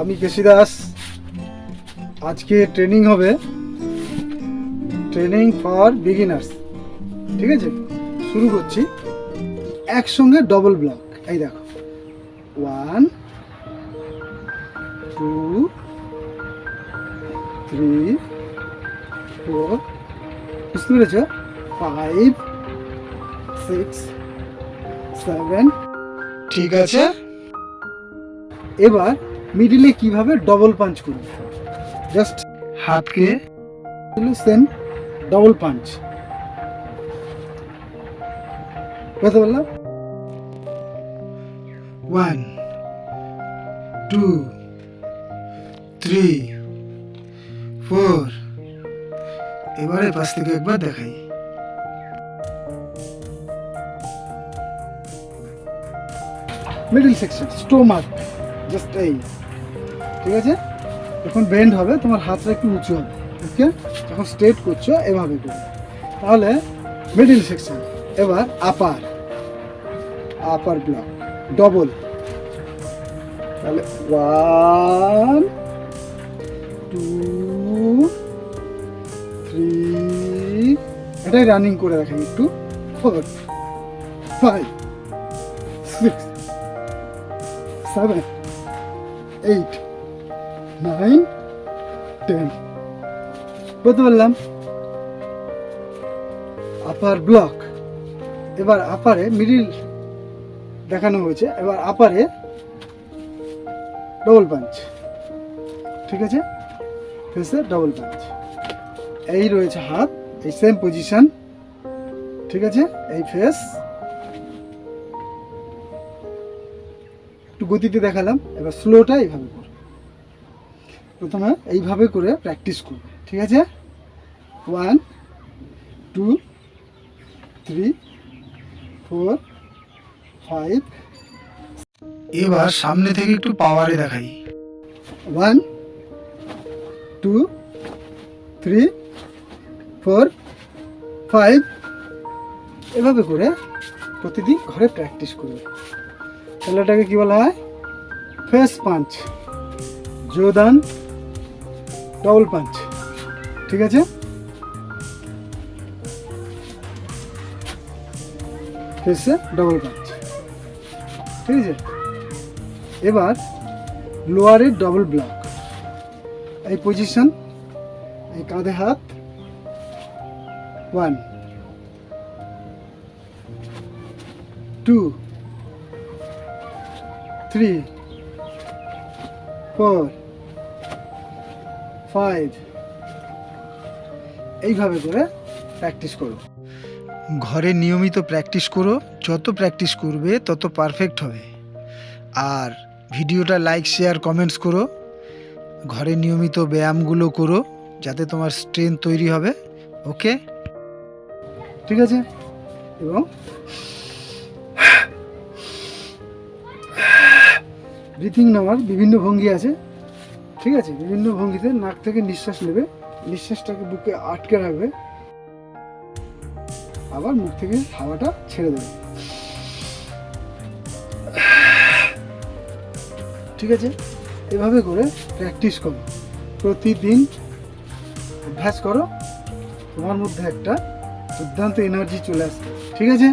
আমি কেশি দাস আজকে ট্রেনিং হবে। ট্রেনিং ফর বিগিনার্স ঠিক আছে? শুরু করছি। একসঙ্গে ডবল ব্লক এই দেখো। ওয়ান টু থ্রি ফোর বুঝতে পেরেছ? ফাইভ সিক্স সেভেন ঠিক আছে? এবার মিডিলে কীভাবে ডবল পাঞ্চ করবে? জাস্ট হাতকে সেম ডবল পাঞ্চ কথা বললাম ওয়ান টু থ্রি ফোর এবারে পাশ থেকে একবার দেখাই। মিডল সেকশন স্টোমাক জাস্ট এই। ঠিক আছে? যখন বেন্ড হবে, তোমার হাতটা একটু উঁচু হবে ওকে যখন স্ট্রেট করছ, এভাবে করে। তাহলে মিডিল সেকশন এবার আপার আপার ব্লক ডবল তাহলে ওয়ান টু থ্রি এটাই রানিং করে রাখেন একটু। Four five six seven eight nine ten বলতে পারলাম আপার ব্লক এবার আপারে মিডিল দেখানো হয়েছে, এবার আপারে ডবল পাঞ্চ ঠিক আছে? ফেসে ডবল পাঞ্চ এই রয়েছে হাত, এই সেম পজিশন ঠিক আছে? এই ফেস একটু গতিতে দেখালাম, এবার স্লোটা এইভাবে প্রথমে এইভাবে করে প্র্যাকটিস করবে ঠিক আছে? One two three four five. এবার সামনে থেকে একটু পাওয়ারে দেখাই। One two three four five. এভাবে করে প্রতিদিন ঘরে প্র্যাকটিস করবে। তাহলে এটাকে কী বলা হয়? ফেস পাঞ্চ যোদান ডবল পাঞ্চ ঠিক আছে? ফেসে ডবল পাঞ্চ ঠিক আছে? এবার লোয়ারের ডবল ব্লক এই পজিশন এই কাঁধে হাত one two three four five এইভাবে করে প্র্যাকটিস করো। ঘরে নিয়মিত প্র্যাকটিস করো যত প্র্যাকটিস করবে তত পারফেক্ট হবে। আর ভিডিওটা লাইক শেয়ার কমেন্টস করো। ঘরে নিয়মিত ব্যায়ামগুলো করো যাতে তোমার স্ট্রেংথ তৈরি হবে। ওকে ঠিক আছে? এবং ব্রিথিং নেওয়ার বিভিন্ন ভঙ্গি আছে। ঠিক আছে? বিভিন্ন ভঙ্গিতে নাক থেকে নিঃশ্বাস নেবে, নিঃশ্বাসটাকে বুকে আটকে রাখবে, আবার মুখ থেকে হাওয়াটা ছেড়ে দেবে। ঠিক আছে? এভাবে করে প্র্যাকটিস করো। প্রতিদিন অভ্যাস করো, তোমার মধ্যে একটা দুর্দান্ত এনার্জি চলে আসবে। ঠিক আছে?